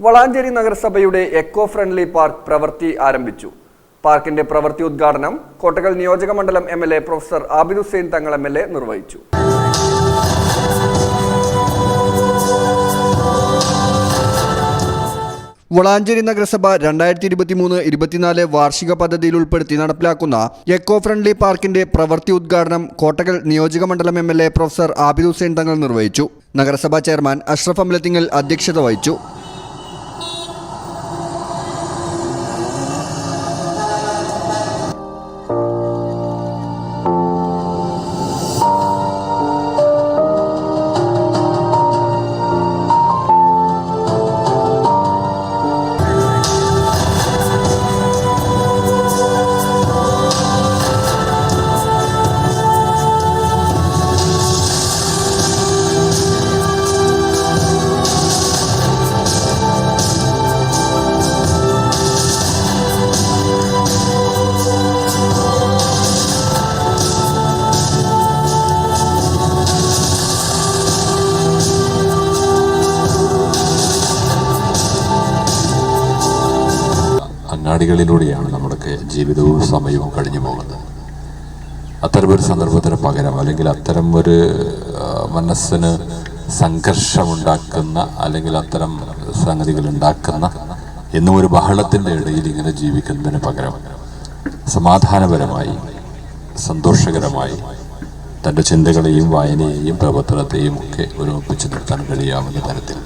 വളാഞ്ചേരി നഗരസഭയുടെ eco friendly park പ്രവൃത്തി ആരംഭിച്ചു. പാർക്കിന്റെ പ്രവൃത്തി ഉദ്ഘാടനം കോട്ടകൽ നിയോജക മണ്ഡലം M L A professor Abid Hussain Thangal M L A നിർവഹിച്ചു. വളാഞ്ചേരി നഗരസഭ രണ്ടായിരത്തി ഇരുപത്തി മൂന്ന് ഇരുപത്തിനാല് വാർഷിക പദ്ധതിയിൽ ഉൾപ്പെടുത്തി നടപ്പിലാക്കുന്ന എക്കോ ഫ്രണ്ട്ലി പാർക്കിന്റെ പ്രവൃത്തി ഉദ്ഘാടനം കോട്ടകൽ നിയോജക മണ്ഡലം M L A professor Abid Hussain Thangal നിർവഹിച്ചു. നഗരസഭാ ചെയർമാൻ അഷ്റഫ് അംലത്തിങ്ങൽ അധ്യക്ഷത വഹിച്ചു. അങ്ങാടികളിലൂടെയാണ് നമ്മുടെയൊക്കെ ജീവിതവും സമയവും കഴിഞ്ഞു പോകുന്നത്. അത്തരമൊരു സന്ദർഭത്തിന് പകരം അല്ലെങ്കിൽ അത്തരം ഒരു മനസ്സിന് സംഘർഷമുണ്ടാക്കുന്ന അല്ലെങ്കിൽ അത്തരം സംഗതികൾ ഉണ്ടാക്കുന്ന എന്നും ഒരു ബഹളത്തിന്റെ ഇടയിൽ ഇങ്ങനെ ജീവിക്കുന്നതിന് പകരം സമാധാനപരമായി സന്തോഷകരമായി തന്റെ ചിന്തകളെയും വായനയെയും പ്രവർത്തനത്തെയും ഒക്കെ ഒരുമിപ്പിച്ച് നിർത്താൻ കഴിയാവുന്ന തരത്തിൽ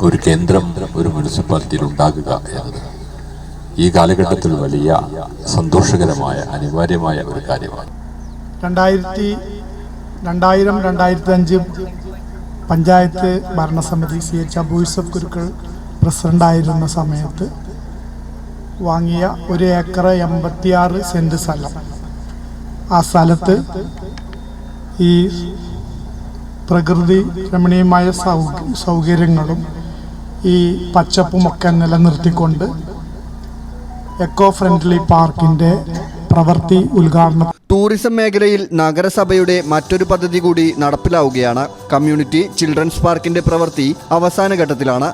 ഒരു കേന്ദ്രം ഒരു മുനിസിപ്പാലിറ്റിയിൽ ഉണ്ടാകുക എന്നത് ഈ കാലഘട്ടത്തിൽ വലിയ സന്തോഷകരമായ അനിവാര്യമായ ഒരു കാര്യമാണ്. രണ്ടായിരത്തി രണ്ടായിരം രണ്ടായിരത്തി അഞ്ച് പഞ്ചായത്ത് ഭരണസമിതി സി എച്ച് അബു യൂസഫ് കുരുക്കൾ പ്രസിഡന്റായിരുന്ന സമയത്ത് വാങ്ങിയ ഒരു ഏക്കർ എൺപത്തിയാറ് സെന്റ് സ്ഥലം. ആ സ്ഥലത്ത് ഈ പ്രകൃതി രമണീയമായ സൗകര്യങ്ങളും ഈ പച്ചപ്പുമൊക്കെ നിലനിർത്തിക്കൊണ്ട് എക്കോ ഫ്രണ്ട്ലി പാർക്കിന്റെ പ്രവൃത്തി ഉദ്ഘാടനം ടൂറിസം മേഖലയിൽ നഗരസഭയുടെ മറ്റൊരു പദ്ധതി കൂടി നടപ്പിലാവുകയാണ്. കമ്മ്യൂണിറ്റി ചിൽഡ്രൻസ് പാർക്കിന്റെ പ്രവൃത്തി അവസാന ഘട്ടത്തിലാണ്.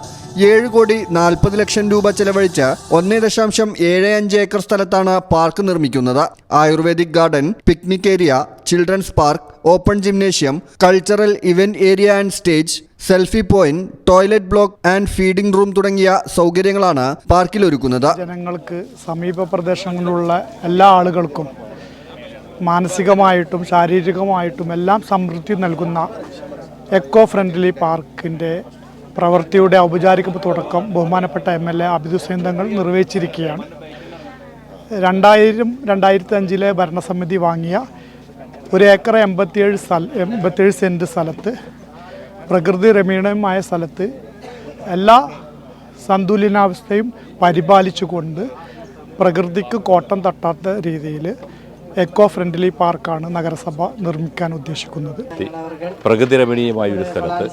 ഏഴ് കോടി നാൽപ്പത് ലക്ഷം രൂപ ചെലവഴിച്ച് ഒന്നേ ദശാംശം ഏഴ് അഞ്ച് ഏക്കർ സ്ഥലത്താണ് പാർക്ക് നിർമ്മിക്കുന്നത്. Ayurvedic garden picnic area children's park open gymnasium cultural event area and stage selfie point toilet block and feeding room തുടങ്ങിയ സൗകര്യങ്ങളാണ് പാർക്കിൽ ഒരുക്കുന്നത് ജനങ്ങൾക്ക് സമീപ പ്രദേശങ്ങളിലുള്ള എല്ലാ ആളുകൾക്കും മാനസികമായിട്ടും ശാരീരികമായിട്ടും എല്ലാം സമൃദ്ധി നൽകുന്ന എക്കോ ഫ്രണ്ട്ലി പാർക്കിന്റെ പ്രവൃത്തിയുടെ ഔപചാരിക തുടക്കം ബഹുമാനപ്പെട്ട എം എൽ എ അബിദുസൈൻ തങ്ങൾ നിർവഹിച്ചിരിക്കുകയാണ്. രണ്ടായിരം രണ്ടായിരത്തി അഞ്ചിലെ ഭരണസമിതി വാങ്ങിയ ഒരു ഏക്കർ എൺപത്തിയേഴ് സ്ഥല എൺപത്തിയേഴ് സെന്റ് സ്ഥലത്ത് പ്രകൃതി രമണീയമായ സ്ഥലത്ത് എല്ലാ സന്തുലിനാവസ്ഥയും പരിപാലിച്ചുകൊണ്ട് പ്രകൃതിക്ക് കോട്ടം തട്ടാത്ത രീതിയിൽ എക്കോ ഫ്രണ്ട്ലി പാർക്കാണ് നഗരസഭ നിർമ്മിക്കാൻ ഉദ്ദേശിക്കുന്നത്. പ്രകൃതി രമണീയമായ ഒരു സ്ഥലത്ത്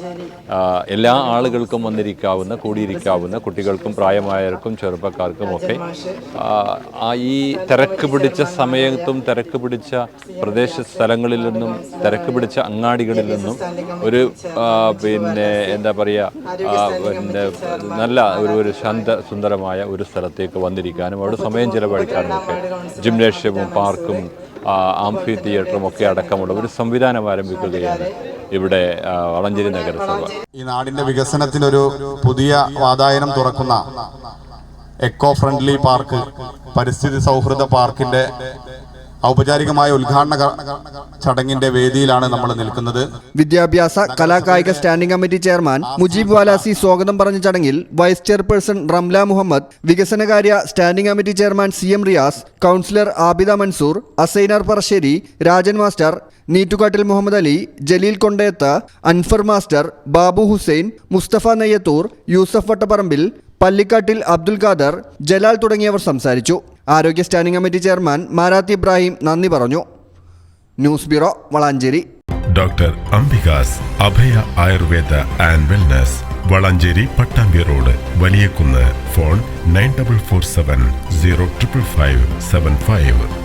എല്ലാ ആളുകൾക്കും വന്നിരിക്കാവുന്ന കൂടിയിരിക്കാവുന്ന കുട്ടികൾക്കും പ്രായമായവർക്കും ചെറുപ്പക്കാർക്കും ഒക്കെ ഈ തിരക്ക് പിടിച്ച സമയത്തും തിരക്ക് പിടിച്ച പ്രദേശ സ്ഥലങ്ങളിൽ നിന്നും തിരക്ക് പിടിച്ച അങ്ങാടികളിൽ നിന്നും ഒരു പിന്നെ എന്താ പറയുക പിന്നെ നല്ല ഒരു ഒരു ശാന്ത സുന്ദരമായ ഒരു സ്ഥലത്തേക്ക് വന്നിരിക്കാനും അവിടെ സമയം ചിലവഴിക്കാനും ഒക്കെ ജിംനേഷ്യവും പാർക്കും ആംഫി തിയേറ്ററും ഒക്കെ അടക്കമുള്ള ഒരു സംവിധാനം ആരംഭിക്കുകയാണ് ഇവിടെ വളഞ്ചേരി നഗരസഭ. ഈ നാടിന്റെ വികസനത്തിനൊരു പുതിയ വാതായനം തുറക്കുന്ന എക്കോ ഫ്രണ്ട്ലി പാർക്ക് പരിസ്ഥിതി സൗഹൃദ പാർക്കിന്റെ ഔപചാരികമായ ഉദ്ഘാടന ചടങ്ങിന്റെ വേദിയിലാണ് നമ്മൾ നിൽക്കുന്നത്. വിദ്യാഭ്യാസ കലാകായിക standing committee chairman Mujeeb Valasi സ്വാഗതം പറഞ്ഞ ചടങ്ങിൽ വൈസ് ചെയർപേഴ്സൺ റംല മുഹമ്മദ് വികസനകാര്യ standing committee chairman C M Riyas councillor Abida Mansoor Asainar Parassery Rajan master Neettukattil Muhammad Ali Jaleel Kondayath Anfar master Babu Hussain Musthafa Nayyathur Yusuf Vattapparambil Pallikkattil Abdul Khader Jalal തുടങ്ങിയവർ സംസാരിച്ചു. ആരോഗ്യ standing committee chairman Marath Ibrahim നന്ദി പറഞ്ഞു. News bureau Valanchery. Doctor Ambika's Abhaya Ayurveda and wellness Valanchery Pattambi road Valiyakunnu phone nine double four seven zero triple five seven five.